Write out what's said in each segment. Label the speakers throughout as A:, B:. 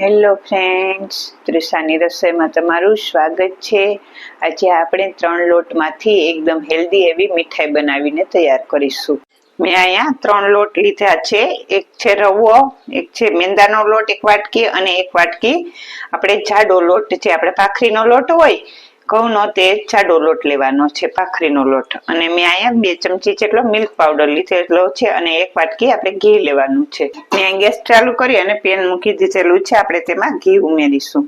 A: Hello friends ત્રિશાની રસોઈમાં તમારું સ્વાગત છે. આજે આપણે ત્રણ લોટમાંથી એકદમ હેલ્ધી એવી મીઠાઈ બનાવીને તૈયાર કરીશું. મેં અહીંયા ત્રણ લોટ લીધા છે. એક છે રવો, એક છે મેંદાનો લોટ, એક વાટકી અને એક વાટકી આપણે જાડો લોટ જે આપણે ભાખરીનો લોટ હોય ઘઉંનો તે જાડો લોટ લેવાનો છે, ભાખરીનો લોટ. અને મેં અહીંયા બે ચમચી જેટલો મિલ્ક પાવડર લીધેલો છે અને એક વાટકી આપણે ઘી લેવાનું છે. મેં ગેસ ચાલુ કરી અને પેન મૂકી દીધેલું છે. આપણે તેમાં ઘી ઉમેરીશું.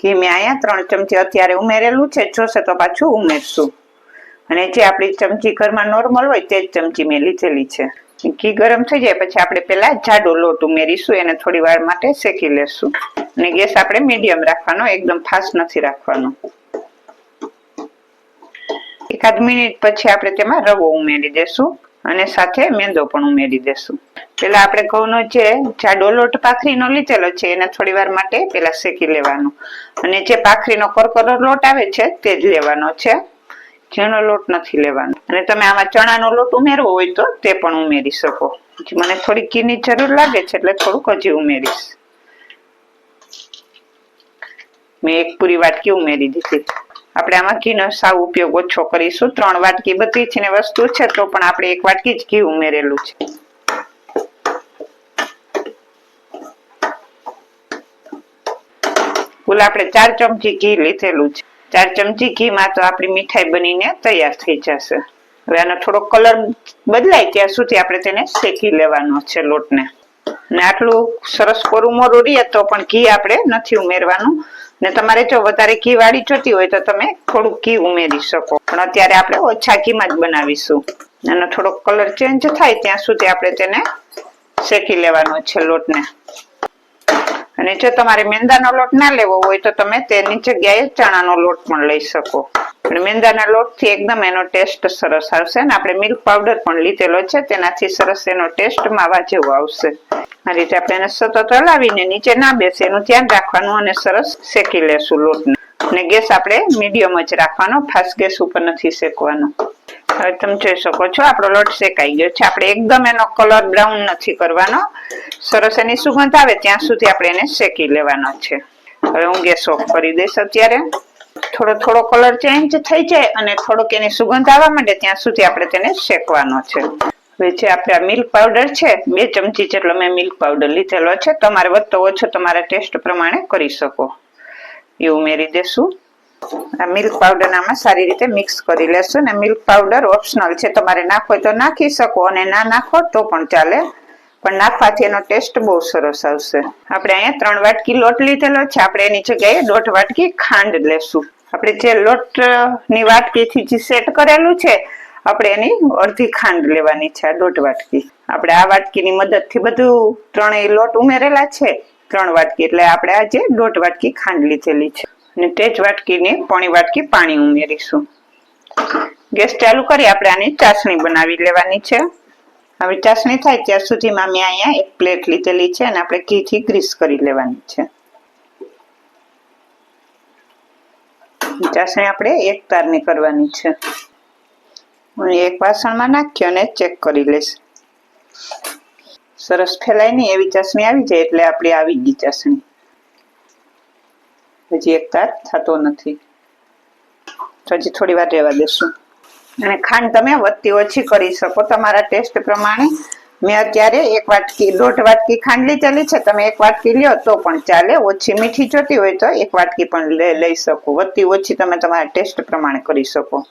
A: ઘી મેં અહીંયા ત્રણ ચમચી અત્યારે ઉમેરેલું છે. જોશે તો પાછું ઉમેરશું. અને જે આપણી ચમચી ઘરમાં નોર્મલ હોય તે જ ચમચી મેં લીધેલી છે. ઘી ગરમ થઈ જાય પછી આપણે પેલા જાડો લોટ ઉમેરીશું, એને થોડી વાર માટે શેકી લેશું. અને ગેસ આપણે મીડિયમ રાખવાનો, એકદમ ફાસ્ટ નથી રાખવાનો. એકાદ મિનિટ પછી આપણે તેમાં રવો ઉમેરી દેશું અને સાથે મેંદો પણ ઉમેરી દેશું. પેલા આપણે ઘઉંનો જે જાડો લોટ પાખરીનો લીધેલો છે, એને થોડી વાર માટે પેલા શેકી લેવાનો. અને જે પાખરીનો કરકરો લોટ આવે છે, તે જ લેવાનો છે. ઝીણો લોટ નથી લેવાનો. અને તમે આમાં ચણાનો લોટ ઉમેરવો હોય તો તે પણ ઉમેરી શકો. મને થોડી ઘીની જરૂર લાગે છે એટલે થોડુંક હજી ઉમેરીશ. મેં એક પૂરી વાટકી ઉમેરી દીધી. આપણે આમાં ઘીનો સાવ ઉપયોગ ઓછો કરીશું. ત્રણ વાટકી બધી છે ને વસ્તુ છે તો પણ આપણે એક વાટકી જ ઘી ઉમેરેલું છે. કુલ આપણે ચાર ચમચી ઘી લીધેલું છે. ચાર ચમચી ઘીમાં તો આપણી મીઠાઈ બનીને તૈયાર થઈ જશે. હવે આનો થોડો કલર બદલાય ત્યાં સુધી આપણે તેને શેકી લેવાનો છે લોટને. ને આટલું સરસ કોરું મોરું રહીએ તો પણ ઘી આપણે નથી ઉમેરવાનું. ને તમારે જો વધારે ઘી વાળી જોતી હોય તો તમે થોડુંક ઘી ઉમેરી શકો. પણ અત્યારે આપણે ઓછા ઘીમાં જ બનાવીશું. એનો થોડો કલર ચેન્જ થાય ત્યાં સુધી આપણે તેને શેકી લેવાનો છે લોટને. અને જો તમારે મેંદાનો લોટ ના લેવો હોય તો તમે તેની જગ્યાએ ચણાનો લોટ પણ લઈ શકો. અને મેંદાના લોટથી એકદમ એનો ટેસ્ટ સરસ આવશે ને આપણે મિલ્ક પાવડર પણ લીધેલો છે, તેનાથી સરસ એનો ટેસ્ટ માવા જેવો આવશે. આ રીતે આપણે એને સતત હલાવીને નીચે ના બેસે એનું ધ્યાન રાખવાનું અને સરસ શેકી લેશું લોટને. અને ગેસ આપણે મીડિયમ જ રાખવાનો ફાસ્ટ ગેસ ઉપર નથી શેકવાનો. હવે તમે જોઈ શકો છો, આપણો લોટ શેકાઈ ગયો છે. આપણે એકદમ એનો કલર બ્રાઉન નથી કરવાનો. સરસ એની સુગંધ આવે ત્યાં સુધી આપણે એને શેકી લેવાનો છે. હવે હું ગેસ ઓફ કરી દઈશ અત્યારે. થોડો થોડો કલર ચેન્જ થઈ જાય અને થોડોક એની સુગંધ આવવા માંડે ત્યાં સુધી આપણે તેને શેકવાનો છે. હવે જે આપણે આ મિલ્ક પાવડર છે, બે ચમચી જેટલો મેં મિલ્ક પાવડર લીધેલો છે. તમારે વધતો ઓછો તમારા ટેસ્ટ પ્રમાણે કરી શકો. એ ઉમેરી દેશું. આ મિલ્ક પાવડર આમાં સારી રીતે મિક્સ કરી લેશું ને મિલ્ક પાવડર ઓપ્શનલ છે. તમારે નાખો તો નાખી શકો અને ના નાખો તો પણ ચાલે. પણ નાખવાથી એનો ટેસ્ટ બહુ સરસ આવશે. આપણે અહીંયા ત્રણ વાટકી લોટ લીધેલો છે. આપણે એની જગ્યાએ દોઢ વાટકી ખાંડ લેશું. આપણે જે લોટની વાટકીથી જે સેટ કરેલું છે, આપણે એની અડધી ખાંડ લેવાની છે, આ દોઢ વાટકી. આપણે આ વાટકીની મદદથી બધું ત્રણેય લોટ ઉમેરેલા છે. ત્રણ વાટકી એટલે આપણે આજે દોઢ વાટકી ખાંડ લીધેલી છે. અને તે જ વાટકીને પોણી વાટકી પાણી ઉમેરીશું. ગેસ ચાલુ કરી આપણે આની ચાસણી બનાવી લેવાની છે. હવે ચાસણી થાય ત્યાં સુધીમાં મેં અહીંયા એક પ્લેટ લીધેલી છે અને આપણે ઘીથી ગ્રીસ કરી લેવાની છે. ચાસણી આપણે એક તારની કરવાની છે. હું એક વાસણમાં નાખી અને ચેક કરી લઈશ. સરસ ફેલાય નહીં એવી ચાસણી આવી જાય એટલે આપણી આવી ગઈ ચાસણી. હજી એક તાર થતો નથી. હજી થોડી વાર રહેવા દેશું. અને ખાંડ તમે વધતી ઓછી કરી શકો. તમારા ટેસ્ટ પ્રમાણે મેં અત્યારે એક વાટકી, દોઢ વાટકી ખાંડ લીધેલી છે. તમે એક વાટકી લ્યો તો પણ ચાલે. ઓછી મીઠી જોતી હોય તો એક વાટકી પણ લઈ શકો. વધતી ઓછી તમે તમારા ટેસ્ટ પ્રમાણે કરી શકો.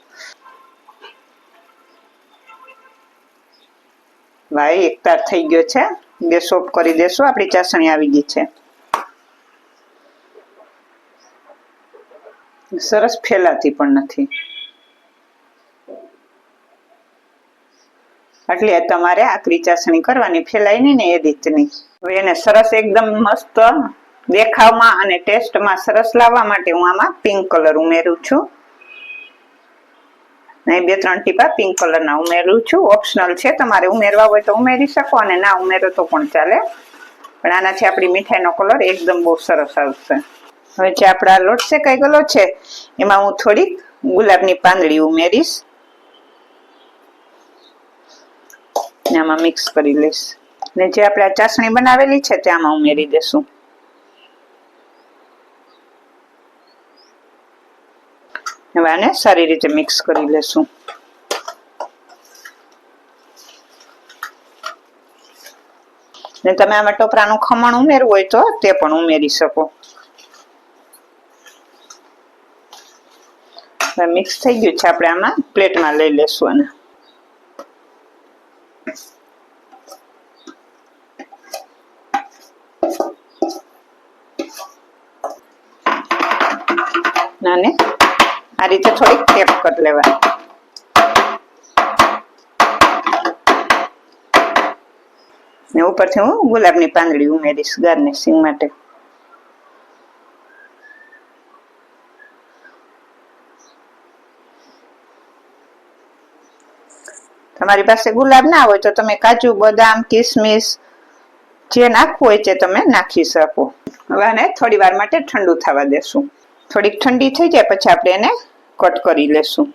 A: ભાઈ, એક તાર થઈ ગયો છે. ગેસ ઓફ કરી દેશું. આપણી ચાસણી આવી ગઈ છે. સરસ ફેલાતી પણ નથી. એટલે તમારે આકરી ચાસણી કરવાની, ફેલાય નહીં ને એ રીતની. એને સરસ એકદમ મસ્ત દેખાવમાં અને ટેસ્ટમાં સરસ લાવવા માટે હું આમાં પિંક કલર ઉમેરું છું. ને બે ત્રણ ટીપા પિંક કલરના ઉમેરું છું. ઓપ્શનલ છે, તમારે ઉમેરવા હોય તો ઉમેરી શકો અને ના ઉમેરો તો પણ ચાલે. પણ આનાથી આપણી મીઠાઈનો કલર એકદમ બહુ સરસ આવશે. હવે જે આપણા લોટ શેકાઈ ગયેલો છે, એમાં હું થોડીક ગુલાબની પાંદડી ઉમેરીશ. આમાં મિક્સ કરી લઈશ. ને જે આપણે ચાસણી બનાવેલી છે, તે આમાં ઉમેરી દેશું. હવે આને સારી રીતે મિક્સ કરી લેશું. ને તમે આમાં ટોપરાનું ખમણ ઉમેરવું હોય તો તે પણ ઉમેરી શકો. હવે મિક્સ થઈ ગયું છે આપણે આમાં. પ્લેટમાં લઈ લેશું અને. અને આ રીતે થોડીક ટેપ કરી લેવાની. ને ઉપરથી હું ગુલાબની પાંદડી ઉમેરીશ ગાર્નિશિંગ માટે. તમારી પાસે ગુલાબ ના હોય તો તમે કાજુ, બદામ, કિસમિસ જે નાખવું હોય તે તમે નાખી શકો. હવે આને થોડી વાર માટે ઠંડુ થવા દેશું. થોડીક ઠંડી થઈ જાય પછી આપણે એને કટ કરી લેશું.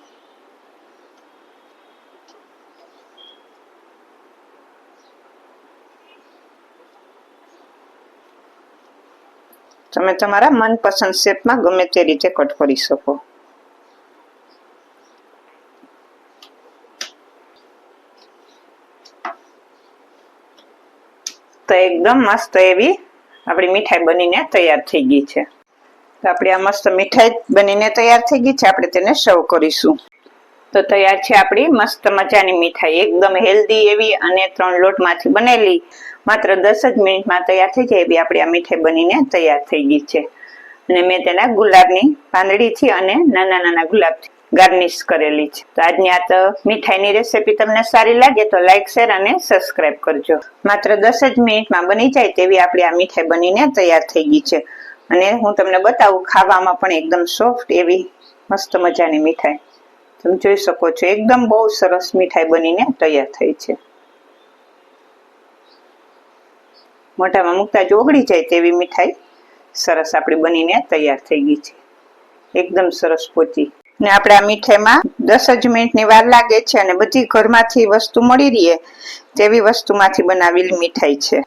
A: તમે તમારા મનપસંદ શેપમાં ગમે તે રીતે કટ કરી શકો. તો એકદમ મસ્ત એવી આપણી મીઠાઈ બનીને તૈયાર થઈ ગઈ છે. તો આપણી આ મસ્ત મીઠાઈ બનીને તૈયાર થઈ ગઈ છે, આપણે તેને સર્વ કરીશું. તો તૈયાર છે આપણી મસ્ત મજાની મીઠાઈ, એકદમ હેલ્ધી એવી અને ત્રણ લોટમાંથી બનેલી. માત્ર દસ જ મિનિટમાં તૈયાર થઈ જાય એવી આપણી આ મીઠાઈ બનીને તૈયાર થઈ ગઈ છે. અને મેં તેના ગુલાબની પાંદડીથી અને નાના નાના ગુલાબથી ગાર્નિશ કરેલી છે. તો આજની આ તો મીઠાઈની રેસીપી તમને સારી લાગે તો લાઈક શેર અને સબસ્ક્રાઇબ કરજો. માત્ર દસ જ મિનિટમાં બની જાય તેવી આપણી આ મીઠાઈ બનીને તૈયાર થઈ ગઈ છે. અને હું તમને બતાવું, ખાવામાં પણ એકદમ સોફ્ટ એવી મસ્ત મજાની મીઠાઈ. તમે જોઈ શકો છો, એકદમ બહુ સરસ મીઠાઈ બનીને તૈયાર થઈ છે. મોઢામાં મૂકતા જ ઓગળી જાય તેવી મીઠાઈ સરસ આપણી બનીને તૈયાર થઈ ગઈ છે. એકદમ સરસ પોચી ને આપણે આ મીઠાઈમાં દસ જ મિનિટની વાર લાગે છે અને બધી ઘરમાંથી વસ્તુ મળી રહીએ તેવી વસ્તુમાંથી બનાવેલી મીઠાઈ છે.